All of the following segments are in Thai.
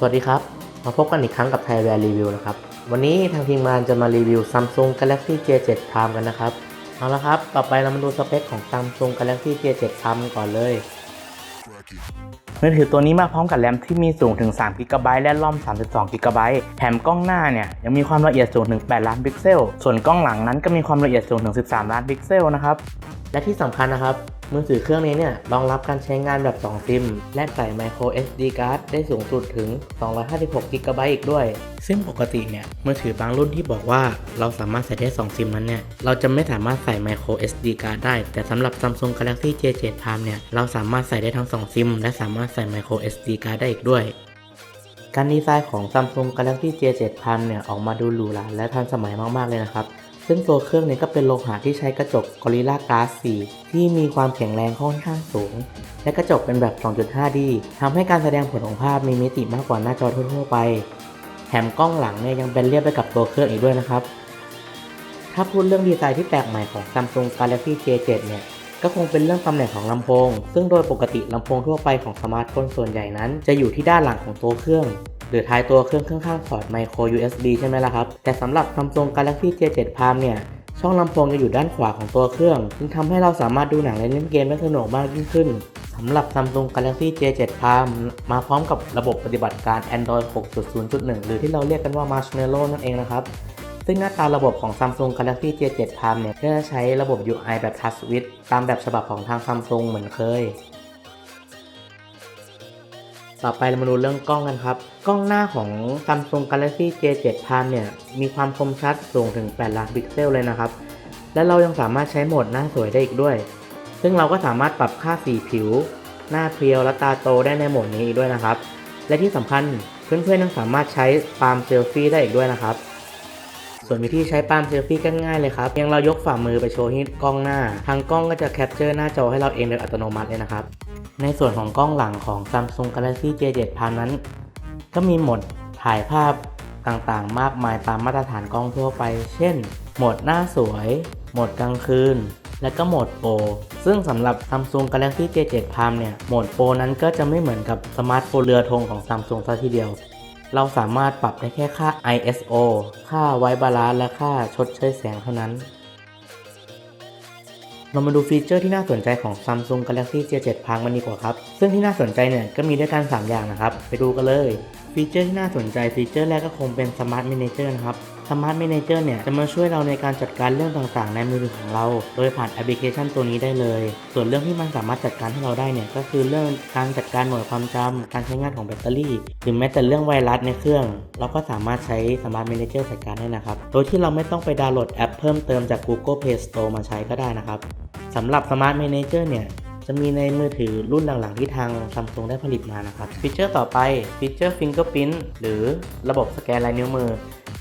สวัสดีครับ มาพบกันอีกครั้งกับไทยแวร์รีวิวนะครับ วันนี้ทางทีมงานจะมารีวิว Samsung Galaxy J7 Prime กันนะครับ เอาละครับ ต่อไปเรามาดูสเปคของ Samsung Galaxy J7 Prime ก่อนเลย มือถือตัวนี้มาพร้อมกับแรมที่มีสูงถึง3 g b และร่อม 32 g b แถมกล้องหน้าเนี่ยยังมีความละเอียดสูงถึง 8 ล้านพิกเซล ส่วนกล้องหลังนั้นก็มีความละเอียดสูงถึง 13 ล้านพิกเซลนะครับ และที่สำคัญนะครับ มือถือเครื่องนี้เนี่ยรองรับการใช้งานแบบ 2 ซิม และใส่ micro SD card ได้สูงสุดถึง 256 g b อีกด้วย ซึ่งปกติเนี่ยมือถือบางรุ่นที่บอกว่าเราสามารถใส่ได้ 2 ซิมนั้นเนี่ยเราจะไม่สามารถใส่ micro SD card ได้ แต่สำหรับ Samsung Galaxy J7 Prime เนี่ยเราสามารถใส่ได้ทั้ง 2 ซิม และสามารถใส่ micro SD card ได้อีกด้วยการดีไซน์ของ Samsung Galaxy J7 Prime เนี่ยออกมาดูหรูหราและทันสมัยมากๆเลยนะครับ ซึ่งตัวเครื่องเนี่ยก็เป็นโลหะที่ใช้กระจก Gorilla Glass 4ที่มีความแข็งแรงค่อนข้างสูง และกระจกเป็นแบบ 2.5D ทำให้การแสดงผลของภาพมีมิติมากกว่าหน้าจอทั่วๆไป แถมกล้องหลังเนี่ยยังเป็นเรียบไปกับตัวเครื่องอีกด้วยนะครับ ถ้าพูดเรื่องดีไซน์ที่แปลกใหม่ของ Samsung Galaxy J7 เนี่ยก็คงเป็นเรื่องตำแหน่งของลำโพง ซึ่งโดยปกติลำโพงทั่วไปของสมาร์ทโฟนส่วนใหญ่นั้น จะอยู่ที่ด้านหลังของตัวเครื่อง หรือท้ายตัวเครื่องข้างๆพอร์ต micro USB ใช่ไหมล่ะครับ แต่สำหรับ Samsung Galaxy J7 Prime เนี่ยช่องลำโพงจะอยู่ด้านขวาของตัวเครื่องซึ่งทำให้เราสามารถดูหนังและเล่นเกมได้สนุกมากยิ่งขึ้นสำหรับ Samsung Galaxy J7 Prime มาพร้อมกับระบบปฏิบัติการ Android 6.0.1 หรือที่เราเรียกกันว่า Marshmallow นั่นเองนะครับ ซึ่งหน้าตาระบบของ Samsung Galaxy J7 Prime เนี่ยก็จะใช้ระบบ UI แบบ Touch With ตามแบบฉบับของทาง Samsung เหมือนเคย ต่อไปเรามาดูเรื่องกล้องกันครับ กล้องหน้าของ Samsung Galaxy J7 Prime เนี่ยมีความคมชัดสูงถึง 8 ล้านพิกเซลเลยนะครับ และเรายังสามารถใช้โหมดหน้าสวยได้อีกด้วย ซึ่งเราก็สามารถปรับค่าสีผิว หน้าเพรียวและตาโตได้ในโหมดนี้อีกด้วยนะครับ และที่สำคัญเพื่อนๆยังสามารถใช้ปาล์มเซลฟี่ได้อีกด้วยนะครับ ส่วนวิธีใช้ปาล์มเซลฟี่ก็ง่ายเลยครับเพียงเรายกฝ่ามือไปโชว์ที่กล้องหน้า ทางกล้องก็จะแคปเจอร์หน้าจอให้เราเองโดยอัตโนมัติเลยนะครับ ในส่วนของกล้องหลังของ Samsung Galaxy J7 Prime นั้น ก็มีโหมดถ่ายภาพต่างๆ มากมายตามมาตรฐานกล้องทั่วไป เช่น โหมดหน้าสวย โหมดกลางคืน และก็โหมดโปร ซึ่งสำหรับ Samsung Galaxy J7 Prime เนี่ย โหมดโปรนั้นก็จะไม่เหมือนกับสมาร์ทโฟนเรือธงของ Samsung ซะทีเดียว เราสามารถปรับได้แค่ค่า ISO ค่าไวบาลานซ์และค่าชดเชยแสงเท่านั้น เรามาดูฟีเจอร์ที่น่าสนใจของ Samsung Galaxy J7 พังมันดีกว่าครับ ซึ่งที่น่าสนใจเนี่ยก็มีด้วยกัน 3 อย่างนะครับ ไปดูกันเลย ฟีเจอร์ที่น่าสนใจฟีเจอร์แรกก็คงเป็น Smart Manager นะครับ Smart Manager เนี่ยจะมาช่วยเราในการจัดการเรื่องต่างๆ ในมือถือของเรา โดยผ่านแอปพลิเคชันตัวนี้ได้เลย ส่วนเรื่องที่มันสามารถจัดการให้เราได้เนี่ยก็คือเรื่องการจัดการหน่วยความจำการใช้งานของแบตเตอรี่ หรือแม้แต่เรื่องไวรัสในเครื่อง เราก็สามารถใช้ Smart Manager จัดการได้นะครับ โดยที่เราไม่ต้องไปดาวน์โหลดแอปเพิ่มเติมจาก Google Play Store มาใช้ก็ได้นะครับสำหรับ Smart Manager เนี่ยจะมีในมือถือรุ่นหลังๆที่ทาง Samsung ได้ผลิตมานะครับ ฟีเจอร์ต่อไป ฟีเจอร์ Fingerprint หรือระบบสแกนลายนิ้วมือ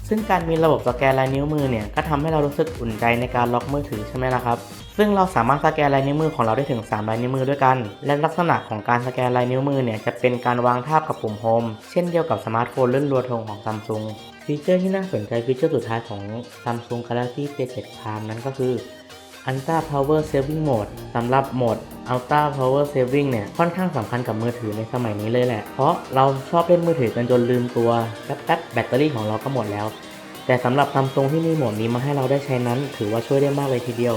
ซึ่งการมีระบบสแกนลายนิ้วมือเนี่ยก็ทำให้เรารู้สึกอุ่นใจในการล็อกมือถือใช่ไหมล่ะครับ ซึ่งเราสามารถสแกนลายนิ้วมือของเราได้ถึง 3 ลายนิ้วมือด้วยกัน และลักษณะของการสแกนลายนิ้วมือเนี่ยจะเป็นการวางทาบกับปุ่มโฮมเช่นเดียวกับสมาร์ทโฟนรุ่นรัวทงของซัมซุงฟีเจอร์ที่น่าสนใจฟีเจอร์สุดท้ายของ Samsung Galaxy J7 Prime นั้นก็คือ Ultra Power Saving Mode สำหรับโหมด Ultra Power Saving เนี่ยค่อนข้างสำคัญกับมือถือในสมัยนี้เลยแหละ เพราะเราชอบเล่นมือถือกันจนลืมตัวแป๊บๆแบตเตอรี่ของเราก็หมดแล้ว แต่สำหรับ Samsung ที่มีโหมดนี้มาให้เราได้ใช้นั้น ถือว่าช่วยได้มากเลยทีเดียว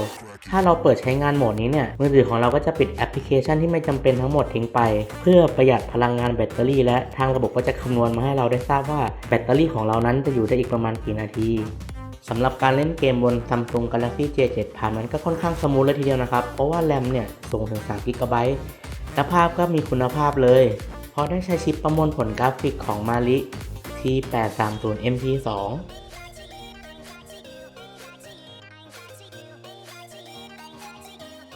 ถ้าเราเปิดใช้งานโหมดนี้เนี่ยมือถือของเราก็จะปิดแอปพลิเคชันที่ไม่จำเป็นทั้งหมดทิ้งไป เพื่อประหยัดพลังงานแบตเตอรี่ และทางระบบก็จะคำนวณมาให้เราได้ทราบว่าแบตเตอรี่ของเรานั้นจะอยู่ได้อีกประมาณกี่นาที สำหรับการเล่นเกมบน Samsung Galaxy J7 Prime นั้นก็ค่อนข้างสมูทเลยทีเดียวนะครับ เพราะว่าแรมเนี่ยสูงถึง3 g b และภาพก็มีคุณภาพเลย เพราะได้ใช้ชิปประมวลผลกราฟิกของ Mali T830 MP2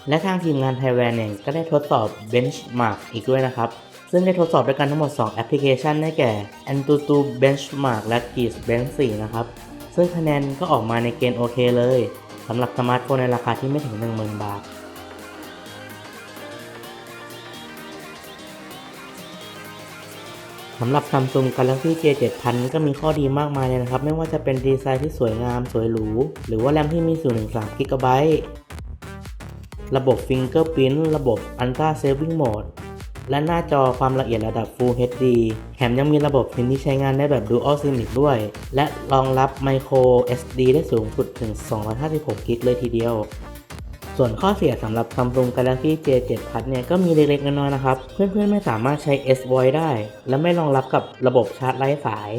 และทางทีมงานไทยแวนเนี่ยก็ได้ทดสอบ Benchmark อีกด้วยนะครับ ซึ่งได้ทดสอบด้วยกันทั้งหมด 2 แอปพลิเคชันได้แก่ Antutu Benchmark และ Geekbench 4 นะครับ ซึ่งคะแนนก็ออกมาในเกณฑ์โอเคเลยสำหรับสมาร์ทโฟนในราคาที่ไม่ถึง 10,000 บาท สำหรับ Samsung Galaxy J 7000ก็มีข้อดีมากมายเลยนะครับ ไม่ว่าจะเป็นดีไซน์ที่สวยงาม สวยหรู หรือว่าแรมที่มีสูงถึง3 g b ระบบ Fingerprint ระบบ Ultra Saving Mode และหน้าจอความละเอียดระดับ Full HD แถมยังมีระบบพิมพ์ที่ใช้งานได้แบบ Dual SIM อีกด้วย และรองรับ Micro SD ได้สูงสุดถึง 256กิกเลยทีเดียวส่วนข้อเสียสำหรับ Samsung Galaxy J7 Plus เนี่ยก็มีเล็กๆน้อยๆนะครับ เพื่อนๆไม่สามารถใช้ S Voice ได้ และไม่รองรับกับระบบชาร์จไร้สาย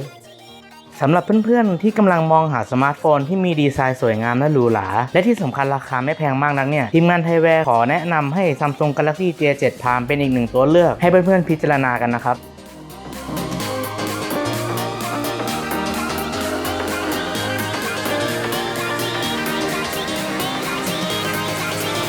สำหรับเพื่อนๆ ที่กำลังมองหาสมาร์ทโฟนที่มีดีไซน์สวยงามและหรูหรา และที่สำคัญราคาไม่แพงมากนักเนี่ย ทีมงานไทยแวร์ขอแนะนำให้ Samsung Galaxy J7 Prime เป็นอีกหนึ่งตัวเลือก ให้เพื่อนๆพิจารณากันนะครับ